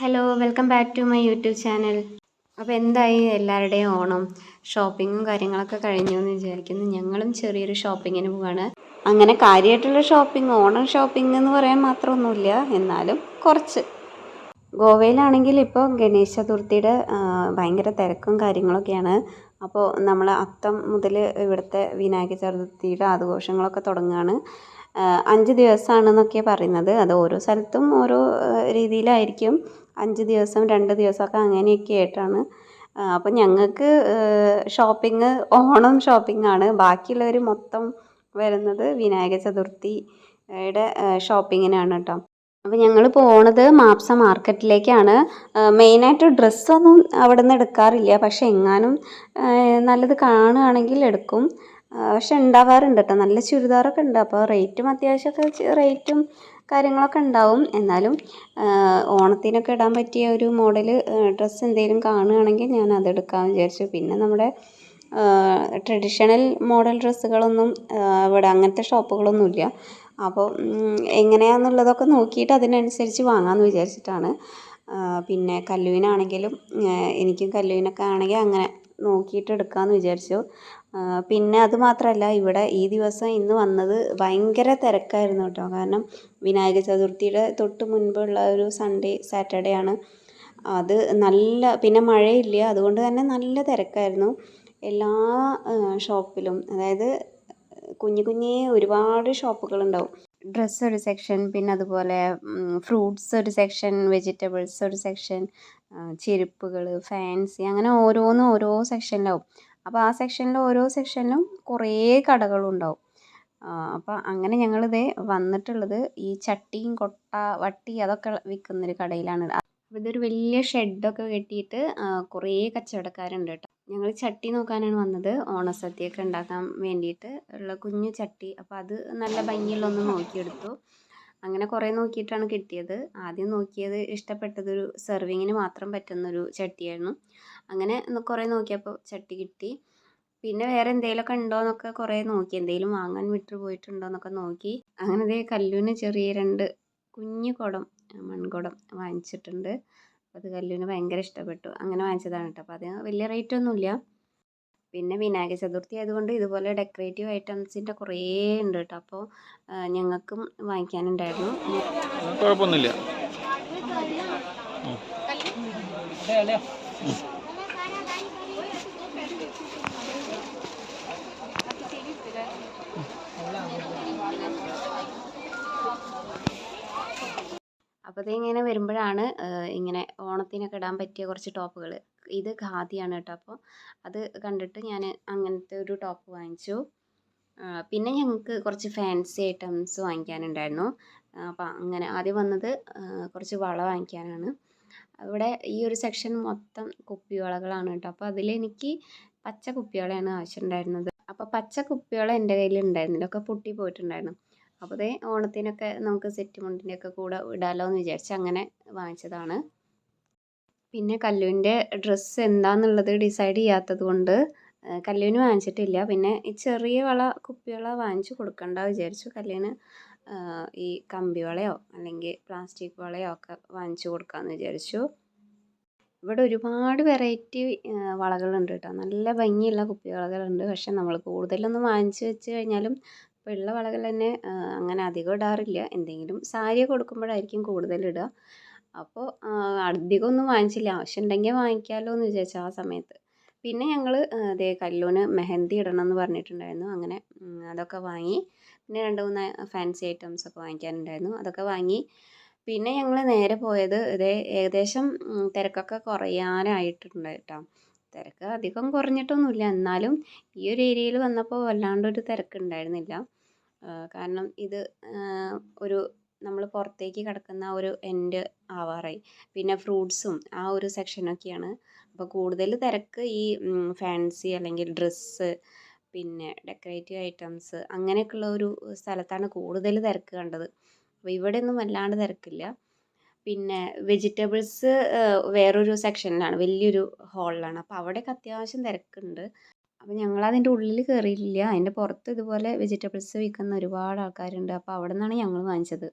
Hello welcome back to my YouTube channel അപ്പോൾ എന്തായി? എല്ലാവരുടെയും ഓണം. ഷോപ്പിങ്ങും കാര്യങ്ങളൊക്കെ കഴിഞ്ഞു എന്ന് വിചാരിക്കുന്നു. ഞങ്ങളും ചെറിയൊരു ഷോപ്പിങ്ങിന് പോവാണ്. അങ്ങനെ കാര്യമായിട്ടുള്ള ഷോപ്പിംഗ് ഓണം ഷോപ്പിംഗ് എന്ന് പറയാൻ മാത്രമൊന്നുമില്ല. എന്നാലും കുറച്ച്. ഗോവയിലാണെങ്കിൽ ഇപ്പോൾ ഗണേശ ചതുർത്ഥിയുടെ ഭയങ്കര തിരക്കും കാര്യങ്ങളൊക്കെയാണ്. അപ്പോൾ നമ്മൾ അത്തം മുതൽ ഇവിടുത്തെ വിനായക ചതുർത്ഥിയുടെ ആഘോഷങ്ങളൊക്കെ തുടങ്ങുകയാണ് അഞ്ച് ദിവസമാണെന്നൊക്കെയാണ് പറയുന്നത്. അത് ഓരോ സ്ഥലത്തും ഓരോ രീതിയിലായിരിക്കും. അഞ്ച് ദിവസം രണ്ട് ദിവസമൊക്കെ അങ്ങനെയൊക്കെ ആയിട്ടാണ്. അപ്പം ഞങ്ങൾക്ക് ഷോപ്പിംഗ് ഓണം ഷോപ്പിംഗ് ആണ് ബാക്കിയുള്ളവർ മൊത്തം വരുന്നത് വിനായക ചതുർത്ഥിയുടെ ഷോപ്പിങ്ങിനാണ് കേട്ടോ. അപ്പോൾ ഞങ്ങൾ പോണത് മാപ്സ മാർക്കറ്റിലേക്കാണ്. മെയിനായിട്ട് ഡ്രസ്സൊന്നും അവിടെ നിന്ന് എടുക്കാറില്ല. പക്ഷെ എങ്ങാനും നല്ലത് കാണുകയാണെങ്കിൽ എടുക്കും. പക്ഷെ ഉണ്ടാവാറുണ്ട് കേട്ടോ. നല്ല ചുരിദാറൊക്കെ ഉണ്ട്. അപ്പോൾ റേറ്റും അത്യാവശ്യമൊക്കെ റേറ്റും കാര്യങ്ങളൊക്കെ ഉണ്ടാവും. എന്നാലും ഓണത്തിനൊക്കെ ഇടാൻ പറ്റിയ ഒരു മോഡൽ ഡ്രസ്സ് എന്തെങ്കിലും കാണുകയാണെങ്കിൽ ഞാൻ അതെടുക്കാമെന്ന് വിചാരിച്ചു. പിന്നെ നമ്മുടെ ട്രഡീഷണൽ മോഡൽ ഡ്രസ്സുകളൊന്നും ഇവിടെ അങ്ങനത്തെ ഷോപ്പുകളൊന്നുമില്ല. അപ്പോൾ എങ്ങനെയാണെന്നുള്ളതൊക്കെ നോക്കിയിട്ട് അതിനനുസരിച്ച് വാങ്ങാമെന്ന് വിചാരിച്ചിട്ടാണ്. പിന്നെ കല്ലുവിനാണെങ്കിലും എനിക്കും കല്ലുവിനൊക്കെ ആണെങ്കിൽ അങ്ങനെ നോക്കിയിട്ട് എടുക്കാമെന്ന് വിചാരിച്ചു. പിന്നെ അത് മാത്രമല്ല ഇവിടെ ഈ ദിവസം ഇന്ന് വന്നത് ഭയങ്കര തിരക്കായിരുന്നു കേട്ടോ. കാരണം വിനായക ചതുർത്ഥിയുടെ തൊട്ട് മുൻപുള്ള ഒരു സൺഡേ സാറ്റർഡേ ആണ്. അത് നല്ല പിന്നെ മഴയില്ല. അതുകൊണ്ട് തന്നെ നല്ല തിരക്കായിരുന്നു. എല്ലാ ഷോപ്പിലും അതായത് കുഞ്ഞു കുഞ്ഞേ ഒരുപാട് ഷോപ്പുകളുണ്ടാവും. ഡ്രസ്സ് ഒരു സെക്ഷൻ പിന്നെ അതുപോലെ ഫ്രൂട്ട്സ് ഒരു സെക്ഷൻ വെജിറ്റബിൾസ് ഒരു സെക്ഷൻ ചെരുപ്പുകൾ ഫാൻസി അങ്ങനെ ഓരോന്നും ഓരോ സെക്ഷനിലാവും അപ്പോൾ ആ സെക്ഷനിൽ ഓരോ സെക്ഷനിലും കുറേ കടകളുണ്ടാവും. അപ്പോൾ അങ്ങനെ ഞങ്ങളിത് വന്നിട്ടുള്ളത് ഈ ചട്ടിയും കൊട്ട വട്ടി അതൊക്കെ വിൽക്കുന്നൊരു കടയിലാണ്. അപ്പോൾ ഇതൊരു വലിയ ഷെഡൊക്കെ കെട്ടിയിട്ട് കുറേ കച്ചവടക്കാരുണ്ട് കേട്ടോ. ഞങ്ങൾ ചട്ടി നോക്കാനാണ് വന്നത്. ഓണസദ്യയൊക്കെ ഉണ്ടാക്കാൻ വേണ്ടിയിട്ട് ഉള്ള കുഞ്ഞു ചട്ടി. അപ്പോൾ അത് നല്ല ഭംഗിയുള്ള ഒന്ന് നോക്കിയെടുത്തു. അങ്ങനെ കുറേ നോക്കിയിട്ടാണ് കിട്ടിയത്. ആദ്യം നോക്കിയത് ഇഷ്ടപ്പെട്ടതൊരു സെർവിങ്ങിന് മാത്രം പറ്റുന്നൊരു ചട്ടിയായിരുന്നു. അങ്ങനെ കുറേ നോക്കിയപ്പോൾ ചട്ടി കിട്ടി. പിന്നെ വേറെ എന്തെങ്കിലുമൊക്കെ ഉണ്ടോ എന്നൊക്കെ കുറേ നോക്കി. എന്തെങ്കിലും വാങ്ങാൻ വിട്ടു പോയിട്ടുണ്ടോ എന്നൊക്കെ നോക്കി. അങ്ങനെ ദേ കല്ലുവിന് ചെറിയ രണ്ട് കുഞ്ഞു കുടം മൺകുടം വാങ്ങിച്ചിട്ടുണ്ട്. അത് കല്ലുവിന് ഭയങ്കര ഇഷ്ടപ്പെട്ടു. അങ്ങനെ വാങ്ങിച്ചതാണ് കേട്ടോ അപ്പോൾ അത് വലിയ റേറ്റ് ഒന്നുമില്ല പിന്നെ വിനായക ചതുർത്ഥി ആയതുകൊണ്ട് ഇതുപോലെ ഡെക്കറേറ്റീവ് ഐറ്റംസിന്റെ കുറേ ഉണ്ട് കേട്ടോ അപ്പോൾ ഞങ്ങൾക്കും വാങ്ങിക്കാനുണ്ടായിരുന്നു. കുഴപ്പമൊന്നുമില്ല. അപ്പോൾ ഇങ്ങനെ വരുമ്പോഴാണ് ഇങ്ങനെ ഓണത്തിനൊക്കെ ഇടാൻ പറ്റിയ കുറച്ച് ടോപ്പുകൾ ഇത് ഖാദിയാണ് കേട്ടോ അപ്പോൾ. അത് കണ്ടിട്ട് ഞാൻ അങ്ങനത്തെ ഒരു ടോപ്പ് വാങ്ങിച്ചു. പിന്നെ ഞങ്ങൾക്ക് കുറച്ച് ഫാൻസി ഐറ്റംസ് വാങ്ങിക്കാനുണ്ടായിരുന്നു. അപ്പോൾ അങ്ങനെ ആദ്യം വന്നത് കുറച്ച് വള വാങ്ങിക്കാനാണ്. അവിടെ ഈ ഒരു സെക്ഷൻ മൊത്തം കുപ്പിവളകളാണ് കേട്ടോ. അപ്പോൾ അതിലെനിക്ക് പച്ച കുപ്പിവളയാണ് ആവശ്യമുണ്ടായിരുന്നത്. അപ്പോൾ പച്ച കുപ്പിവള എന്റെ കയ്യിൽ ഉണ്ടായിരുന്നില്ല. ഒക്കെ പൊട്ടി പോയിട്ടുണ്ടായിരുന്നു. അപ്പോൾ ദേ ഓണത്തിനൊക്കെ നമുക്ക് സെറ്റ് മുണ്ടിന്റെ ഒക്കെ കൂടെ ഇടാമല്ലോ എന്ന് വിചാരിച്ച് അങ്ങനെ വാങ്ങിച്ചതാണ്. പിന്നെ കല്ലുവിന്റെ ഡ്രസ്സ് എന്താണെന്നുള്ളത് ഡിസൈഡ് ചെയ്യാത്തത് കൊണ്ട് കല്ലുവിന് വാങ്ങിച്ചിട്ടില്ല. പിന്നെ ഈ ചെറിയ വള കുപ്പിവള വാങ്ങിച്ചു കൊടുക്കണ്ട വിചാരിച്ചു. കല്ലുവിന് ഈ കമ്പി വളയോ അല്ലെങ്കിൽ പ്ലാസ്റ്റിക് വളയോ ഒക്കെ വാങ്ങിച്ചു കൊടുക്കാമെന്ന് വിചാരിച്ചു. ഇവിടെ ഒരുപാട് വെറൈറ്റി വളകളുണ്ട് കേട്ടോ. നല്ല ഭംഗിയുള്ള കുപ്പി വളകളുണ്ട്. പക്ഷെ നമ്മൾ കൂടുതലൊന്നും വാങ്ങിച്ചു വെച്ച് കഴിഞ്ഞാലും ഇപ്പോൾ ഉള്ള വളകൾ തന്നെ അങ്ങനെ അധികം ഇടാറില്ല. എന്തെങ്കിലും സാരി കൊടുക്കുമ്പോഴായിരിക്കും കൂടുതൽ ഇടുക അപ്പോൾ അധികം ഒന്നും വാങ്ങിച്ചില്ല. ആവശ്യമുണ്ടെങ്കിൽ വാങ്ങിക്കാമല്ലോ എന്ന് വിചാരിച്ചു ആ സമയത്ത്. പിന്നെ ഞങ്ങൾ അതേ കല്ലൂന് മെഹന്തി ഇടണം എന്ന് പറഞ്ഞിട്ടുണ്ടായിരുന്നു. അങ്ങനെ അതൊക്കെ വാങ്ങി പിന്നെ രണ്ട് മൂന്ന് ഫാൻസി ഐറ്റംസ് ഒക്കെ വാങ്ങിക്കാനുണ്ടായിരുന്നു. അതൊക്കെ വാങ്ങി പിന്നെ ഞങ്ങൾ നേരെ പോയത് ഇതേ ഏകദേശം തിരക്കൊക്കെ കുറയാനായിട്ടുണ്ട് കേട്ടോ തിരക്ക് അധികം കുറഞ്ഞിട്ടൊന്നുമില്ല. എന്നാലും ഈ ഒരു ഏരിയയിൽ വന്നപ്പോൾ വല്ലാണ്ടൊരു തിരക്കുണ്ടായിരുന്നില്ല. കാരണം ഇത് ഒരു നമ്മൾ പുറത്തേക്ക് കിടക്കുന്ന ആ ഒരു എൻഡ് ആവാറായി. പിന്നെ ഫ്രൂട്ട്സും ആ ഒരു സെക്ഷനൊക്കെയാണ് അപ്പോൾ കൂടുതൽ തിരക്ക് ഈ ഫാൻസി അല്ലെങ്കിൽ ഡ്രസ്സ് പിന്നെ ഡെക്കറേറ്റീവ് ഐറ്റംസ് അങ്ങനെയൊക്കെയുള്ള ഒരു സ്ഥലത്താണ് കൂടുതൽ തിരക്ക് കണ്ടത്. അപ്പോൾ ഇവിടെയൊന്നും വല്ലാണ്ട് തിരക്കില്ല. പിന്നെ വെജിറ്റബിൾസ് വേറൊരു സെക്ഷനിലാണ് വലിയൊരു ഹാളിലാണ് അപ്പോൾ അവിടെയൊക്കെ അത്യാവശ്യം തിരക്കുണ്ട്. അപ്പോൾ ഞങ്ങൾ അതിന്റെ ഉള്ളിൽ കയറിയില്ല അതിന്റെ പുറത്ത് ഇതുപോലെ വെജിറ്റബിൾസ് വിൽക്കുന്ന ഒരുപാട് ആൾക്കാരുണ്ട്. അപ്പോൾ അവിടെ നിന്നാണ് ഞങ്ങൾ വാങ്ങിച്ചത്.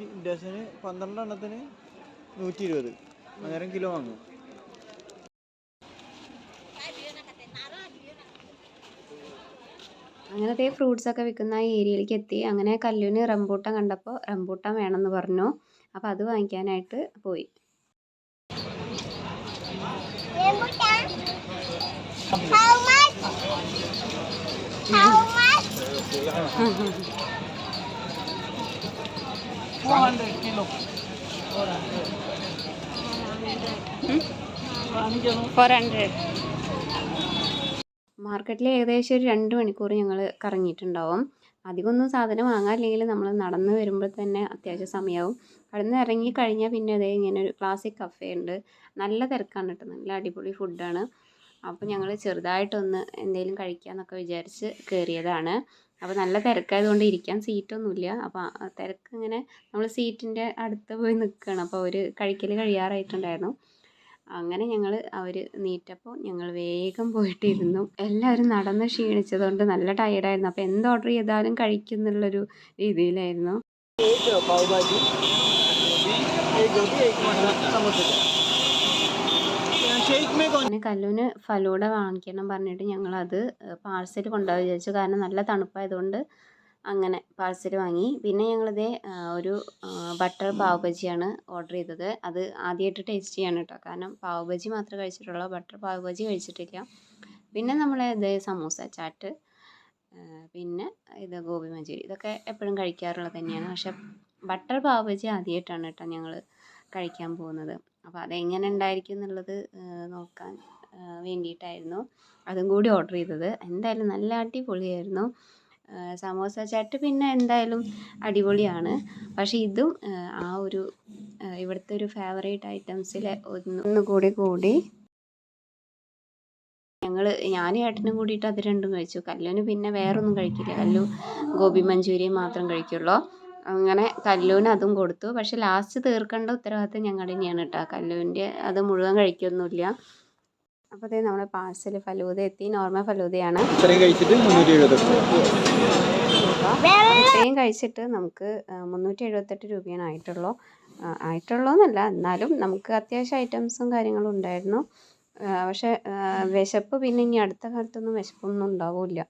നൂറ്റി ഡസന് പന്ത്രണ്ടെണ്ണത്തിന് നൂറ്റി ഇരുപത് അന്നേരം കിലോ വാങ്ങും. അങ്ങനത്തെ ഫ്രൂട്ട്സ് ഒക്കെ വിൽക്കുന്ന ആ ഏരിയയിലേക്ക് എത്തി. അങ്ങനെ കല്ലുവിന് റംബൂട്ടാൻ കണ്ടപ്പോൾ റംബൂട്ടാൻ വേണമെന്ന് പറഞ്ഞു. അപ്പോൾ അത് വാങ്ങിക്കാനായിട്ട് പോയി. ഫോർ ഹൺഡ്രഡ് മാർക്കറ്റിൽ ഏകദേശം ഒരു രണ്ട് മണിക്കൂർ ഞങ്ങൾ കറങ്ങിയിട്ടുണ്ടാവും. അധികമൊന്നും സാധനം വാങ്ങാനില്ലെങ്കിൽ നമ്മൾ നടന്ന് വരുമ്പോൾ തന്നെ അത്യാവശ്യം സമയമാവും അവിടെ നിന്ന് ഇറങ്ങി കഴിഞ്ഞാൽ പിന്നെ അതേ ഇങ്ങനെ ഒരു ക്ലാസിക് കഫേ ഉണ്ട്. നല്ല തിരക്കാണ് കേട്ടോ. നല്ല അടിപൊളി ഫുഡാണ് അപ്പോൾ ഞങ്ങൾ ചെറുതായിട്ടൊന്ന് എന്തെങ്കിലും കഴിക്കാമെന്നൊക്കെ വിചാരിച്ച് കയറിയതാണ് അപ്പോൾ നല്ല തിരക്കായതുകൊണ്ട് ഇരിക്കാൻ സീറ്റൊന്നുമില്ല. അപ്പോൾ തിരക്ക് ഇങ്ങനെ നമ്മൾ സീറ്റിന്റെ അടുത്ത് പോയി നിൽക്കുകയാണ് അപ്പോൾ അവർ കഴിക്കൽ കഴിയാറായിട്ടുണ്ടായിരുന്നു. അങ്ങനെ ഞങ്ങൾ അവർ നീറ്റപ്പോൾ ഞങ്ങൾ വേഗം പോയിട്ടിരുന്നു. എല്ലാവരും നടന്ന് ക്ഷീണിച്ചതുകൊണ്ട് നല്ല ടയർഡായിരുന്നു അപ്പോൾ എന്ത് ഓർഡർ ചെയ്താലും കഴിക്കുന്നുള്ളൊരു രീതിയിലായിരുന്നു. കല്ലുവിന് ഫലൂഡ വാങ്ങിക്കണം പറഞ്ഞിട്ട് ഞങ്ങളത് പാഴ്സൽ കൊണ്ടുപോകാൻ വിചാരിച്ചു. കാരണം നല്ല തണുപ്പായതുകൊണ്ട് അങ്ങനെ പാഴ്സൽ വാങ്ങി. പിന്നെ ഞങ്ങളിത് ഒരു ബട്ടർ പാവ് ബജിയാണ് ഓർഡർ ചെയ്തത്. അത് ആദ്യമായിട്ട് ടേസ്റ്റ് ചെയ്യാണ് കേട്ടോ കാരണം പാവ് ബജി മാത്രമേ കഴിച്ചിട്ടുള്ളൂ. ബട്ടർ പാവ് ബജി കഴിച്ചിട്ടില്ല. പിന്നെ നമ്മൾ ഇത് സമൂസ ചാറ്റ് പിന്നെ ഇത് ഗോബി മഞ്ചൂരി. ഇതൊക്കെ എപ്പോഴും കഴിക്കാറുള്ളത് തന്നെയാണ്. പക്ഷെ ബട്ടർ പാവ് ബജി ആദ്യമായിട്ടാണ് കേട്ടോ ഞങ്ങൾ കഴിക്കാൻ പോകുന്നത്. അപ്പോൾ അതെങ്ങനെ ഉണ്ടായിരിക്കും എന്നുള്ളത് നോക്കാൻ വേണ്ടിയിട്ടായിരുന്നു. അതും കൂടി ഓർഡർ ചെയ്തത്. എന്തായാലും നല്ല അടിപൊളിയായിരുന്നു. സമോസ ചാറ്റ് പിന്നെ എന്തായാലും അടിപൊളിയാണ്. പക്ഷേ ഇതും ആ, ഒരു ഇവിടുത്തെ ഒരു ഫേവറേറ്റ് ഐറ്റംസിലെ ഒന്ന് കൂടി കൂടി ഞങ്ങൾ ഞാനും ഏട്ടനും കൂടിയിട്ട് അത് രണ്ടും കഴിച്ചു. കല്ലുവിന് പിന്നെ വേറൊന്നും കഴിക്കില്ല. കല്ലു ഗോബി മഞ്ചൂരിയൻ മാത്രം കഴിക്കുള്ളൂ. അങ്ങനെ കല്ലുവിന് അതും കൊടുത്തു. പക്ഷെ ലാസ്റ്റ് തീർക്കേണ്ട ഉത്തരവാദിത്തം ഞങ്ങളുടെ തന്നെയാണ് കേട്ടോ കല്ലുവിന്റെ അത് മുഴുവൻ കഴിക്കൊന്നുമില്ല. അപ്പോൾ അതേ നമ്മുടെ പാഴ്സൽ ഫലൂദ എത്തി. നോർമൽ ഫലൂദയാണ്. ഇത്രയും കഴിച്ചിട്ട് നമുക്ക് മുന്നൂറ്റി എഴുപത്തെട്ട് രൂപയാണ് ആയിട്ടുള്ളൂ. ആയിട്ടുള്ളൂ എന്നല്ല എന്നാലും നമുക്ക് അത്യാവശ്യം ഐറ്റംസും കാര്യങ്ങളും ഉണ്ടായിരുന്നു. പക്ഷേ വിശപ്പ് പിന്നെ ഇനി അടുത്ത കാലത്തൊന്നും വിശപ്പൊന്നും ഉണ്ടാവില്ല.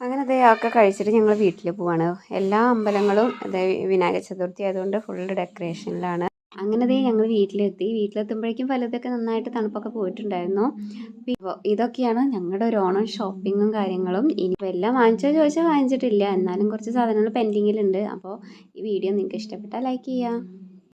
അങ്ങനെ അതേ ഒക്കെ കഴിച്ചിട്ട് ഞങ്ങൾ വീട്ടിൽ പോവാണ്. എല്ലാ അമ്പലങ്ങളും അതേ വിനായക ചതുർത്ഥി ആയതുകൊണ്ട് ഫുൾ ഡെക്കറേഷനിലാണ് അങ്ങനെ ദേ ഞങ്ങൾ വീട്ടിലെത്തി. വീട്ടിലെത്തുമ്പോഴേക്കും പലതൊക്കെ നന്നായിട്ട് തണുപ്പൊക്കെ പോയിട്ടുണ്ടായിരുന്നു. ഇതൊക്കെയാണ് ഞങ്ങളുടെ ഒരു ഓണം ഷോപ്പിങ്ങും കാര്യങ്ങളും. ഇനിയിപ്പോൾ എല്ലാം വാങ്ങിച്ചോ ചോദിച്ചാൽ വാങ്ങിച്ചിട്ടില്ല. എന്നാലും കുറച്ച് സാധനങ്ങൾ പെൻഡിങ്ങിലുണ്ട് അപ്പോൾ ഈ വീഡിയോ നിങ്ങൾക്ക് ഇഷ്ടപ്പെട്ടാൽ ലൈക്ക് ചെയ്യുക